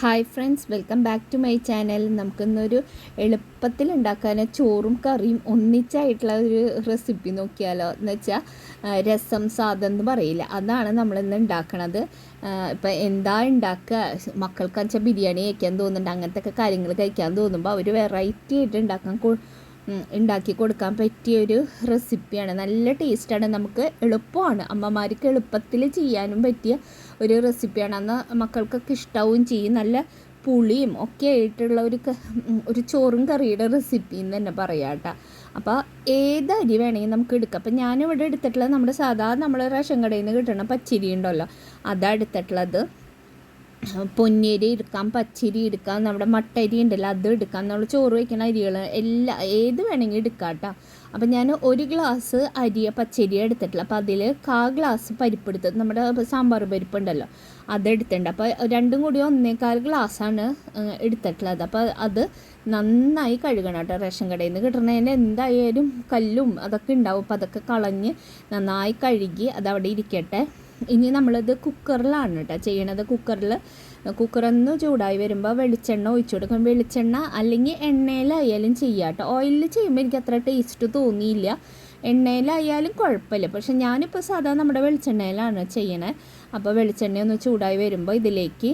Hi friends welcome back to my channel. നമുക്കിന്നൊരു എളുപ്പത്തിൽ ഉണ്ടാക്കാൻ ചോറും കറിയും ഒന്നിച്ചായിട്ടുള്ള ഒരു റെസിപ്പി നോക്കിയാലോ എന്ന് വെച്ചാൽ രസം സാധം എന്ന് പറയില്ല. അതാണ് നമ്മളിന്ന് ഉണ്ടാക്കണത്. ഇപ്പം എന്താ ഉണ്ടാക്കുക മക്കൾക്ക് വെച്ചാൽ ബിരിയാണി കഴിക്കാൻ തോന്നുന്നുണ്ട്. അങ്ങനത്തെ ഒക്കെ കാര്യങ്ങൾ കഴിക്കാൻ തോന്നുമ്പോൾ അവർ വെറൈറ്റി ആയിട്ട് ഉണ്ടാക്കാൻ ഉണ്ടാക്കി കൊടുക്കാൻ പറ്റിയ ഒരു റെസിപ്പിയാണ്. നല്ല ടേസ്റ്റാണ്. നമുക്ക് എളുപ്പമാണ്. അമ്മമാർക്ക് എളുപ്പത്തിൽ ചെയ്യാനും പറ്റിയ ഒരു റെസിപ്പിയാണ്. അന്ന് മക്കൾക്കൊക്കെ ഇഷ്ടവും ചെയ്യും. നല്ല പുളിയും ഒക്കെ ആയിട്ടുള്ള ഒരു ഒരു ചോറും കറിയുടെ റെസിപ്പി എന്ന് തന്നെ പറയാം കേട്ടോ. അപ്പോൾ ഏത് അരി വേണമെങ്കിൽ നമുക്ക് എടുക്കാം. അപ്പം ഞാനിവിടെ എടുത്തിട്ടുള്ളത് നമ്മുടെ സാധാരണ നമ്മൾ റേഷൻ കടയിൽ നിന്ന് കിട്ടുന്ന പച്ചരി ഉണ്ടല്ലോ. അതാണ് എടുത്തിട്ടുള്ളത്. പൊന്നരി എടുക്കാം പച്ചരി എടുക്കാം നമ്മുടെ മട്ടരി ഉണ്ടല്ലോ അത് എടുക്കാം നമ്മൾ ചോറ് വയ്ക്കുന്ന അരികൾ എല്ലാ ഏത് വേണമെങ്കിൽ എടുക്കാം കേട്ടോ അപ്പം ഞാൻ ഒരു ഗ്ലാസ് അരി പച്ചരി എടുത്തിട്ടില്ല അപ്പം അതിൽ കാ ഗ്ലാസ് പരിപ്പ് എടുത്തത് നമ്മുടെ സാമ്പാർ പരിപ്പ് ഉണ്ടല്ലോ അതെടുത്തിട്ടുണ്ട് അപ്പോൾ രണ്ടും കൂടി ഒന്നേകാൽ ഗ്ലാസ്സാണ് എടുത്തിട്ടുള്ളത്. അപ്പോൾ അത് നന്നായി കഴുകണം കേട്ടോ റേഷൻ കടയിൽ നിന്ന്. കിട്ടുന്നതിന് എന്തായാലും കല്ലും അതൊക്കെ ഉണ്ടാവും. അപ്പോൾ അതൊക്കെ കളഞ്ഞ് നന്നായി കഴുകി അതവിടെ ഇരിക്കട്ടെ. ഇനി നമ്മളിത് കുക്കറിലാണ് കേട്ടോ ചെയ്യണത്. കുക്കറിൽ കുക്കറൊന്ന് ചൂടായി വരുമ്പോൾ വെളിച്ചെണ്ണ ഒഴിച്ചു കൊടുക്കും വെളിച്ചെണ്ണ അല്ലെങ്കിൽ എണ്ണയിലായാലും ചെയ്യാം കേട്ടോ ഓയിലിൽ ചെയ്യുമ്പോൾ എനിക്ക് അത്ര ടേസ്റ്റ് തോന്നിയില്ല. എണ്ണയിലായാലും കുഴപ്പമില്ല പക്ഷെ ഞാനിപ്പോൾ സാധാരണ നമ്മുടെ വെളിച്ചെണ്ണയിലാണ് ചെയ്യണേ. അപ്പോൾ വെളിച്ചെണ്ണ ഒന്ന് ചൂടായി വരുമ്പോൾ ഇതിലേക്ക്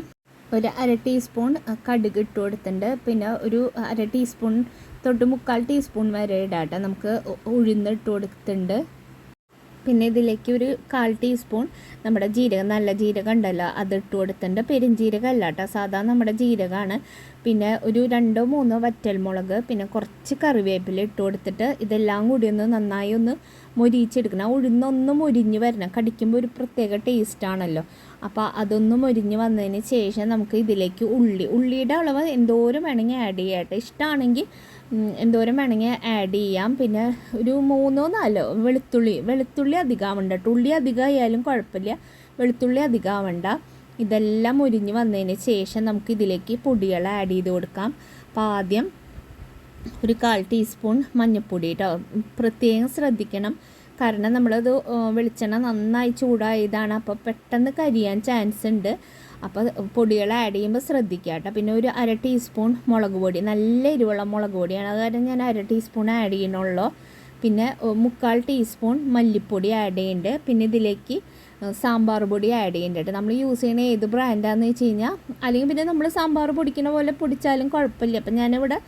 ഒരു അര ടീസ്പൂൺ കടുക് ഇട്ട് കൊടുത്തിട്ടുണ്ട്. പിന്നെ ഒരു അര ടീസ്പൂൺ തൊട്ട് മുക്കാൽ ടീസ്പൂൺ വരെ ഇടാട്ടെ നമുക്ക് ഉഴുന്ന് ഇട്ട് കൊടുത്തിട്ടുണ്ട്. പിന്നെ ഇതിലേക്ക് ഒരു കാൽ ടീസ്പൂൺ നമ്മുടെ ജീരകം നല്ല ജീരകം ഉണ്ടല്ലോ. അത് ഇട്ട് കൊടുത്തിട്ടുണ്ട് പെരുംജീരകം അല്ല കേട്ടോ സാധാരണ നമ്മുടെ ജീരകമാണ് പിന്നെ ഒരു രണ്ടോ മൂന്നോ വറ്റൽമുളക് പിന്നെ കുറച്ച് കറിവേപ്പില ഇട്ട് കൊടുത്തിട്ട് ഇതെല്ലാം കൂടി ഒന്ന് നന്നായി ഒന്ന് മൊരിച്ചെടുക്കണം ഉഴുന്നൊന്ന് മൊരിഞ്ഞ് വരണം. കടിക്കുമ്പോൾ ഒരു പ്രത്യേക ടേസ്റ്റാണല്ലോ അപ്പോൾ അതൊന്ന് മൊരിഞ്ഞ് വന്നതിന് ശേഷം നമുക്ക് ഇതിലേക്ക് ഉള്ളി ഉള്ളിയുടെ അളവ് എന്തോരം വേണമെങ്കിൽ ആഡ് ചെയ്യാട്ടെ ഇഷ്ടമാണെങ്കിൽ എന്തോരം വേണമെങ്കിൽ ആഡ് ചെയ്യാം. പിന്നെ ഒരു മൂന്നോ നാലോ വെളുത്തുള്ളി വെളുത്തുള്ളി അധികം ആവണ്ട ഉള്ളി അധികം ആയാലും കുഴപ്പമില്ല. വെളുത്തുള്ളി അധികം ആവണ്ട. ഇതെല്ലാം മുരിഞ്ഞ് വന്നതിന് ശേഷം നമുക്ക് ഇതിലേക്ക് പൊടികൾ ആഡ് ചെയ്ത് കൊടുക്കാം. അപ്പോൾ ആദ്യം ഒരു കാൽ ടീസ്പൂൺ മഞ്ഞൾപ്പൊടി കേട്ടോ പ്രത്യേകം ശ്രദ്ധിക്കണം. കാരണം നമ്മളത് വെളിച്ചെണ്ണ നന്നായി ചൂടായതാണ്. അപ്പോൾ പെട്ടെന്ന് കരിയാൻ ചാൻസ് ഉണ്ട്. അപ്പോൾ പൊടികൾ ആഡ് ചെയ്യുമ്പോൾ ശ്രദ്ധിക്കുക കേട്ടോ പിന്നെ ഒരു അര ടീസ്പൂൺ മുളക് പൊടി. നല്ല എരിവുള്ള മുളക് പൊടിയാണ്. അത് കാരണം ഞാൻ അര ടീസ്പൂൺ ആഡ് ചെയ്യണുള്ളൂ പിന്നെ മുക്കാൽ ടീസ്പൂൺ മല്ലിപ്പൊടി ആഡ് ചെയ്യുന്നുണ്ട് പിന്നെ ഇതിലേക്ക് സാമ്പാർ പൊടി ആഡ് ചെയ്യേണ്ടത് നമ്മൾ യൂസ് ചെയ്യുന്ന ഏത് ബ്രാൻഡാന്ന് വെച്ച് കഴിഞ്ഞാൽ അല്ലെങ്കിൽ പിന്നെ നമ്മൾ സാമ്പാർ പൊടിക്കുന്ന പോലെ പൊടിച്ചാലും കുഴപ്പമില്ല. അപ്പം ഞാനിവിടെ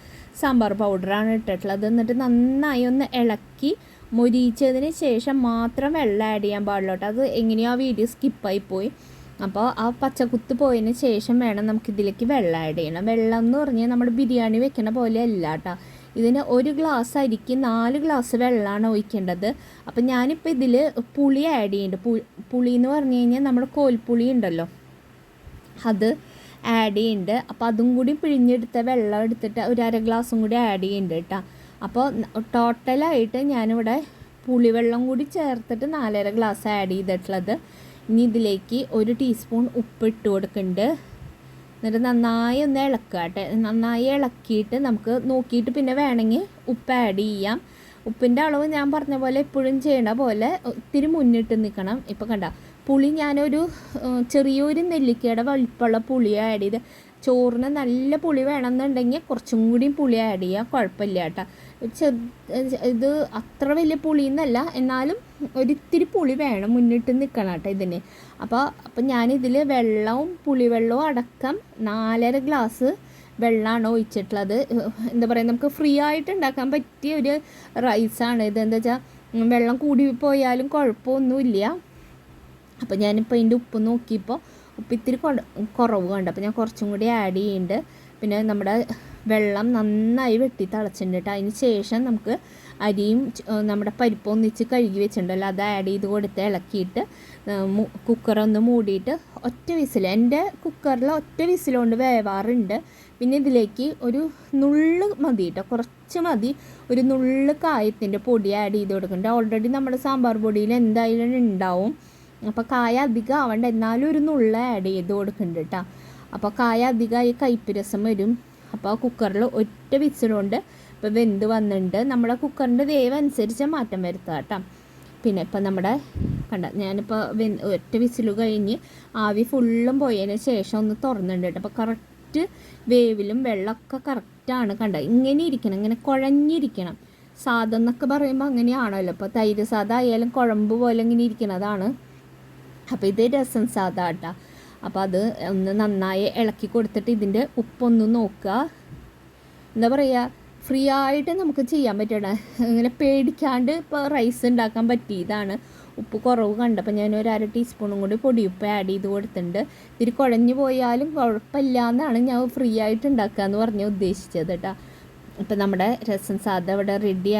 സാമ്പാർ പൗഡറാണ് ഇട്ടിട്ടുള്ളത്. എന്നിട്ട് നന്നായി ഒന്ന് ഇളക്കി മുരിച്ചതിന് ശേഷം മാത്രം വെള്ളം ആഡ് ചെയ്യാൻ പാടുള്ളൂ അത് എങ്ങനെയോ ആ വീഡിയോ സ്കിപ്പായി പോയി. അപ്പോൾ ആ പച്ചക്കുത്ത് പോയതിന് ശേഷം വേണം നമുക്കിതിലേക്ക് വെള്ളം ആഡ് ചെയ്യണം. വെള്ളം എന്ന് പറഞ്ഞാൽ നമ്മൾ ബിരിയാണി വെക്കുന്ന പോലെ അല്ല കേട്ടോ. ഇതിന് ഒരു ഗ്ലാസ് അരിക്ക് നാല് ഗ്ലാസ് വെള്ളമാണ് ഒഴിക്കേണ്ടത്. അപ്പം ഞാനിപ്പോൾ ഇതിൽ പുളി ആഡ് ചെയ്യുന്നുണ്ട് പുളി എന്ന് പറഞ്ഞു കഴിഞ്ഞാൽ നമ്മുടെ കോൽപ്പുളി ഉണ്ടല്ലോ. അത് ആഡ് ചെയ്യുന്നുണ്ട് അപ്പോൾ അതും കൂടി പിഴിഞ്ഞെടുത്ത വെള്ളം എടുത്തിട്ട് ഒരു അര ഗ്ലാസും കൂടി ആഡ് ചെയ്യുന്നുണ്ട് കേട്ടോ അപ്പോൾ ടോട്ടലായിട്ട് ഞാനിവിടെ പുളിവെള്ളം കൂടി ചേർത്തിട്ട് നാലര ഗ്ലാസ് ആഡ് ചെയ്തിട്ടുള്ളത്. ഇനി ഇതിലേക്ക് ഒരു ടീസ്പൂൺ ഉപ്പ് ഇട്ട് കൊടുക്കുന്നുണ്ട് എന്നിട്ട് നന്നായി ഒന്ന് ഇളക്കുക നന്നായി ഇളക്കിയിട്ട് നമുക്ക് നോക്കിയിട്ട് പിന്നെ വേണമെങ്കിൽ ഉപ്പ് ആഡ് ചെയ്യാം. ഉപ്പിന്റെ അളവ് ഞാൻ പറഞ്ഞ പോലെ എപ്പോഴും ചെയ്യണ പോലെ ഒത്തിരി മുന്നിട്ട് നിൽക്കണം ഇപ്പോൾ കണ്ട പുളി ഞാനൊരു ചെറിയൊരു നെല്ലിക്കയുടെ വലിപ്പമുള്ള പുളി ആഡ് ചെയ്ത് ചോറിന് നല്ല പുളി വേണമെന്നുണ്ടെങ്കിൽ കുറച്ചും കൂടിയും പുളി ആഡ് ചെയ്യുക കുഴപ്പമില്ല കേട്ടോ. ഇത് അത്ര വലിയ പുളി എന്നല്ല എന്നാലും ഒരിത്തിരി പുളി വേണം മുന്നിട്ട് നിൽക്കണം കേട്ടോ ഇതിന്. അപ്പോൾ അപ്പം ഞാനിതിൽ വെള്ളവും പുളിവെള്ളവും അടക്കം നാലര ഗ്ലാസ് വെള്ളമാണ് ഒഴിച്ചിട്ടുള്ളത്. എന്താ പറയുക നമുക്ക് ഫ്രീ ആയിട്ട് ഉണ്ടാക്കാൻ പറ്റിയ ഒരു റൈസാണ് എന്താ വെച്ചാൽ വെള്ളം കൂടി പോയാലും കുഴപ്പമൊന്നുമില്ല. അപ്പോൾ ഞാനിപ്പോൾ അതിന്റെ ഉപ്പ് നോക്കിയപ്പോൾ ഉപ്പ് ഇത്തിരി കുറവ് കണ്ടു. അപ്പോൾ ഞാൻ കുറച്ചും കൂടി ആഡ് ചെയ്യുന്നുണ്ട് പിന്നെ നമ്മുടെ വെള്ളം നന്നായി വെട്ടി തിളച്ചിട്ടുണ്ട് അതിന് ശേഷം നമുക്ക് അരിയും നമ്മുടെ പരിപ്പ് ഒന്നിച്ച് കഴുകി വെച്ചിട്ടുണ്ടല്ലോ. അത് ആഡ് ചെയ്ത് കൊടുത്ത് ഇളക്കിയിട്ട് കുക്കറൊന്ന് മൂടിയിട്ട് ഒറ്റ വിസിൽ. എന്റെ കുക്കറിൽ ഒറ്റ വിസിലുകൊണ്ട് വേവാറുണ്ട്. പിന്നെ ഇതിലേക്ക് ഒരു നുള്ള് മതി കേട്ടോ കുറച്ച് മതി. ഒരു നുള്ള് കായത്തിന്റെ പൊടി ആഡ് ചെയ്ത് കൊടുക്കുന്നുണ്ട് ഓൾറെഡി നമ്മുടെ സാമ്പാർ പൊടിയിൽ എന്തായാലും ഉണ്ടാവും. അപ്പോൾ കായ അധികം ആവണ്ട എന്നാലും ഒരു നുള്ള ആഡ് ചെയ്ത് കൊടുക്കുന്നുണ്ട് കേട്ടോ അപ്പോൾ കായ അധികമായി കയ്പ്പിരസം വരും. അപ്പോൾ കുക്കറിൽ ഒറ്റ വിസിലുകൊണ്ട് ഇപ്പോൾ വെന്ത് വന്നിട്ടുണ്ട് നമ്മുടെ കുക്കറിന്റെ വേവ് അനുസരിച്ച് മാറ്റം വരുത്തുക കേട്ടോ പിന്നെ ഇപ്പം നമ്മുടെ കണ്ട ഞാനിപ്പോൾ ഒറ്റ വിസിൽ കഴിഞ്ഞ് ആവി ഫുള്ളും പോയതിന് ശേഷം ഒന്ന് തുറന്നിട്ടുണ്ട് അപ്പോൾ കറക്റ്റ് വേവിലും വെള്ളമൊക്കെ കറക്റ്റാണ് കണ്ട. ഇങ്ങനെ ഇരിക്കണം ഇങ്ങനെ കുഴഞ്ഞിരിക്കണം. സാധം എന്നൊക്കെ പറയുമ്പോൾ അങ്ങനെയാണല്ലോ. ഇപ്പോൾ തൈര് സാധം ആയാലും കുഴമ്പ് പോലെ ഇങ്ങനെ ഇരിക്കണതാണ്. അപ്പോൾ ഇത് രസം സാധാ കേട്ടോ അപ്പോൾ അത് ഒന്ന് നന്നായി ഇളക്കി കൊടുത്തിട്ട് ഇതിന്റെ ഉപ്പൊന്ന് നോക്കുക. എന്താ പറയുക ഫ്രീ ആയിട്ട് നമുക്ക് ചെയ്യാൻ പറ്റണം ഇങ്ങനെ പേടിക്കാണ്ട് ഇപ്പോൾ റൈസ് ഉണ്ടാക്കാൻ പറ്റിയതാണ്. ഉപ്പ് കുറവ് കണ്ടപ്പോൾ ഞാൻ ഒരു അര ടീസ്പൂണും കൂടി പൊടിയുപ്പ് ആഡ് ചെയ്ത് കൊടുത്തിട്ടുണ്ട്. ഇതിൽ കുഴഞ്ഞു പോയാലും കുഴപ്പമില്ല എന്നാണ് ഞാൻ ഫ്രീ ആയിട്ട് ഉണ്ടാക്കുക എന്ന് പറഞ്ഞ് ഉദ്ദേശിച്ചത് കേട്ടോ ഇപ്പം നമ്മുടെ രസം സാധ ഇവിടെ റെഡി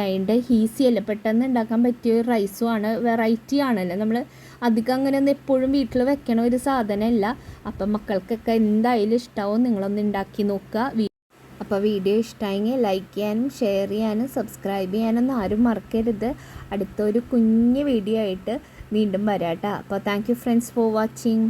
ഈസി അല്ല? പെട്ടെന്ന് ഉണ്ടാക്കാൻ പറ്റിയ ഒരു റൈസും ആണ് വെറൈറ്റി ആണല്ലോ? നമ്മൾ അധികം അങ്ങനെ ഒന്നും എപ്പോഴും വീട്ടിൽ വെക്കണ ഒരു സാധനമല്ല. അപ്പം മക്കൾക്കൊക്കെ എന്തായാലും ഇഷ്ടമാവും നിങ്ങളൊന്ന് ഉണ്ടാക്കി നോക്കുക അപ്പോൾ വീഡിയോ ഇഷ്ടമായെങ്കിൽ ലൈക്ക് ചെയ്യാനും ഷെയർ ചെയ്യാനും സബ്സ്ക്രൈബ് ചെയ്യാനൊന്നും ആരും മറക്കരുത്. അടുത്തൊരു കുഞ്ഞ് വീഡിയോ ആയിട്ട് വീണ്ടും വരാം കേട്ടോ അപ്പോൾ thank you friends for watching